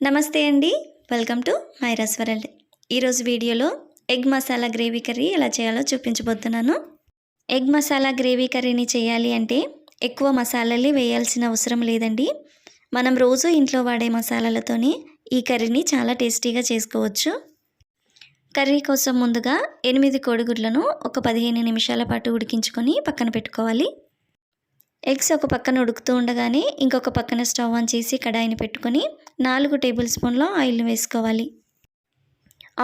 నమస్తే అండి. Welcome to మైరాస్ world ఈరోజు వీడియోలో ఎగ్ మసాలా గ్రేవీ కర్రీ ఎలా చేయాలో చూపించబోతున్నాను. ఎగ్ మసాలా గ్రేవీ కర్రీని చేయాలి అంటే ఎక్కువ మసాలాలు వేయాల్సిన అవసరం లేదండి. మనం రోజు ఇంట్లో వాడే మసాలాలతోని ఈ కర్రీని చాలా టేస్టీగా చేసుకోవచ్చు. కర్రీ కోసం ముందుగా ఎనిమిది కోడిగుడ్లను ఒక పదిహేను నిమిషాల పాటు ఉడికించుకొని పక్కన పెట్టుకోవాలి. ఎగ్స్ ఒక పక్కన ఉడుకుతూ ఉండగానే ఇంకొక పక్కన స్టవ్ ఆన్ చేసి కడాయిని పెట్టుకొని నాలుగు టేబుల్ స్పూన్ల ఆయిల్ని వేసుకోవాలి.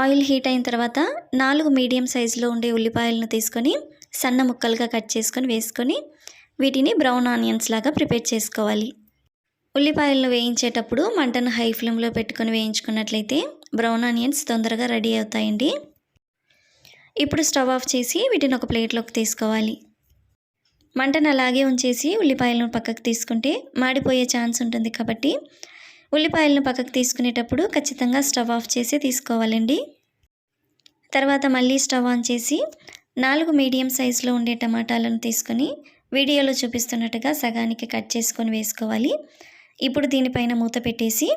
ఆయిల్ హీట్ అయిన తర్వాత నాలుగు మీడియం సైజులో ఉండే ఉల్లిపాయలను తీసుకొని సన్న ముక్కలుగా కట్ చేసుకొని వేసుకొని వీటిని బ్రౌన్ ఆనియన్స్ లాగా ప్రిపేర్ చేసుకోవాలి. ఉల్లిపాయలను వేయించేటప్పుడు మంటను హై ఫ్లేమ్లో పెట్టుకొని వేయించుకున్నట్లయితే బ్రౌన్ ఆనియన్స్ తొందరగా రెడీ అవుతాయండి. ఇప్పుడు స్టవ్ ఆఫ్ చేసి వీటిని ఒక ప్లేట్లోకి తీసుకోవాలి. మంటను అలాగే ఉంచేసి ఉల్లిపాయలను పక్కకు తీసుకుంటే మాడిపోయే ఛాన్స్ ఉంటుంది కాబట్టి ఉల్లిపాయలను పక్కకు తీసుకునేటప్పుడు ఖచ్చితంగా స్టవ్ ఆఫ్ చేసి తీసుకోవాలండి. తర్వాత మళ్ళీ స్టవ్ ఆన్ చేసి నాలుగు మీడియం సైజులో ఉండే టమాటాలను తీసుకొని వీడియోలో చూపిస్తున్నట్టుగా సగానికి కట్ చేసుకొని వేసుకోవాలి. ఇప్పుడు దీనిపైన మూత పెట్టేసి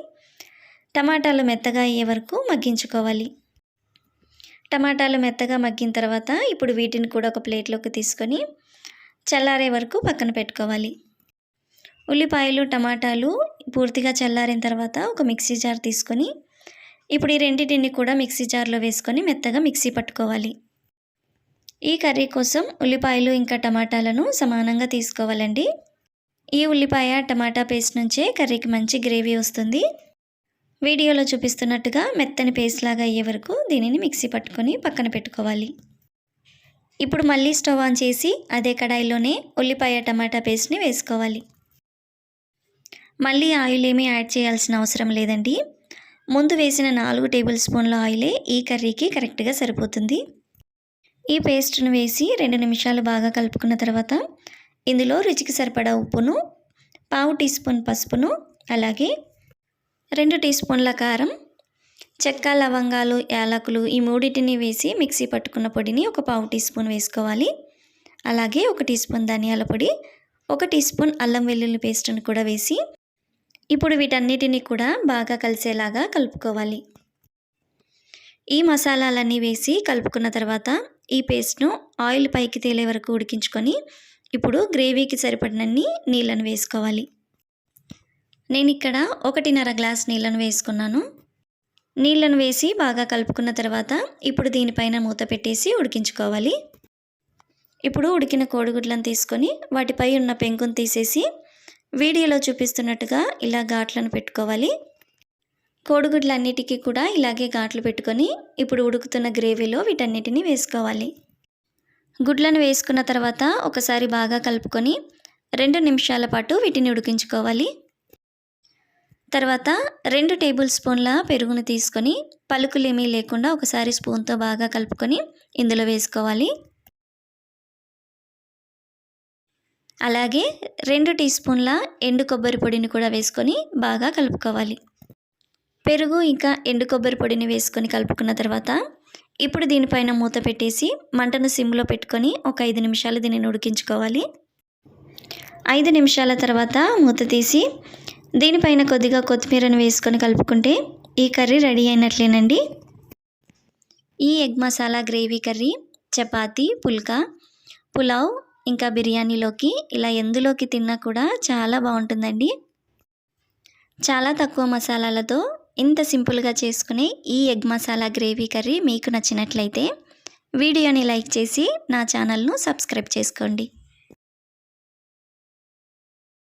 టమాటాలు మెత్తగా అయ్యే వరకు మగ్గించుకోవాలి. టమాటాలు మెత్తగా మగ్గిన తర్వాత ఇప్పుడు వీటిని కూడా ఒక ప్లేట్లోకి తీసుకొని చల్లారే వరకు పక్కన పెట్టుకోవాలి. ఉల్లిపాయలు టమాటాలు పూర్తిగా చల్లారిన తర్వాత ఒక మిక్సీ జార్ తీసుకొని ఇప్పుడు ఈ రెండింటిని కూడా మిక్సీ జార్లో వేసుకొని మెత్తగా మిక్సీ పట్టుకోవాలి. ఈ కర్రీ కోసం ఉల్లిపాయలు ఇంకా టమాటాలను సమానంగా తీసుకోవాలండి. ఈ ఉల్లిపాయ టమాటా పేస్ట్ నుంచే కర్రీకి మంచి గ్రేవీ వస్తుంది. వీడియోలో చూపిస్తున్నట్టుగా మెత్తని పేస్ట్ లాగా అయ్యే వరకు దీనిని మిక్సీ పట్టుకొని పక్కన పెట్టుకోవాలి. ఇప్పుడు మళ్ళీ స్టవ్ ఆన్ చేసి అదే కడాయిలోనే ఉల్లిపాయ టమాటా పేస్ట్ని వేసుకోవాలి. మళ్ళీ ఆయిల్ ఏమీ యాడ్ చేయాల్సిన అవసరం లేదండి. ముందు వేసిన నాలుగు టేబుల్ స్పూన్ల ఆయిలే ఈ కర్రీకి కరెక్ట్గా సరిపోతుంది. ఈ పేస్ట్ను వేసి రెండు నిమిషాలు బాగా కలుపుకున్న తర్వాత ఇందులో రుచికి సరిపడా ఉప్పును పావు టీ స్పూన్ పసుపును అలాగే రెండు టీ స్పూన్ల కారం చెక్క లవంగాలు యాలకులు ఈ మూడింటిని వేసి మిక్సీ పట్టుకున్న పొడిని ఒక పావు టీ స్పూన్ వేసుకోవాలి. అలాగే ఒక టీ స్పూన్ ధనియాల పొడి ఒక టీ స్పూన్ అల్లం వెల్లుల్లి పేస్ట్ని కూడా వేసి ఇప్పుడు వీటన్నిటిని కూడా బాగా కలిసేలాగా కలుపుకోవాలి. ఈ మసాలాలన్నీ వేసి కలుపుకున్న తర్వాత ఈ పేస్ట్ను ఆయిల్ పైకి తేలే వరకు ఉడికించుకొని ఇప్పుడు గ్రేవీకి సరిపడినన్ని నీళ్ళను వేసుకోవాలి. నేను ఇక్కడ ఒకటిన్నర గ్లాస్ నీళ్ళను వేసుకున్నాను. నీళ్ళను వేసి బాగా కలుపుకున్న తర్వాత ఇప్పుడు దీనిపైన మూత పెట్టేసి ఉడికించుకోవాలి. ఇప్పుడు ఉడికిన కోడిగుడ్లను తీసుకొని వాటిపై ఉన్న పెంకును తీసేసి వీడియోలో చూపిస్తున్నట్టుగా ఇలా ఘాట్లను పెట్టుకోవాలి. కోడిగుడ్లన్నిటికీ కూడా ఇలాగే ఘాట్లు పెట్టుకొని ఇప్పుడు ఉడుకుతున్న గ్రేవీలో వీటన్నిటిని వేసుకోవాలి. గుడ్లను వేసుకున్న తర్వాత ఒకసారి బాగా కలుపుకొని రెండు నిమిషాల పాటు వీటిని ఉడికించుకోవాలి. తర్వాత రెండు టేబుల్ స్పూన్ల పెరుగును తీసుకొని పలుకులేమీ లేకుండా ఒకసారి స్పూన్తో బాగా కలుపుకొని ఇందులో వేసుకోవాలి. అలాగే రెండు టీ స్పూన్ల ఎండు కొబ్బరి పొడిని కూడా వేసుకొని బాగా కలుపుకోవాలి. పెరుగు ఇంకా ఎండు కొబ్బరి పొడిని వేసుకొని కలుపుకున్న తర్వాత ఇప్పుడు దీనిపైన మూత పెట్టేసి మంటను సిమ్లో పెట్టుకొని ఒక ఐదు నిమిషాలు దీనిని ఉడికించుకోవాలి. ఐదు నిమిషాల తర్వాత మూత తీసి దీనిపైన కొద్దిగా కొత్తిమీరను వేసుకొని కలుపుకుంటే ఈ కర్రీ రెడీ అయినట్లేనండి. ఈ egg masala gravy curry chapati phulka pulao ఇంకా బిర్యానీలోకి ఇలా ఎందులోకి తిన్నా కూడా చాలా బాగుంటుందండి. చాలా తక్కువ మసాలాలతో ఇంత సింపుల్గా చేసుకునే ఈ ఎగ్ మసాలా గ్రేవీ కర్రీ మీకు నచ్చినట్లయితే వీడియోని లైక్ చేసి నా ఛానల్ను సబ్స్క్రైబ్ చేసుకోండి.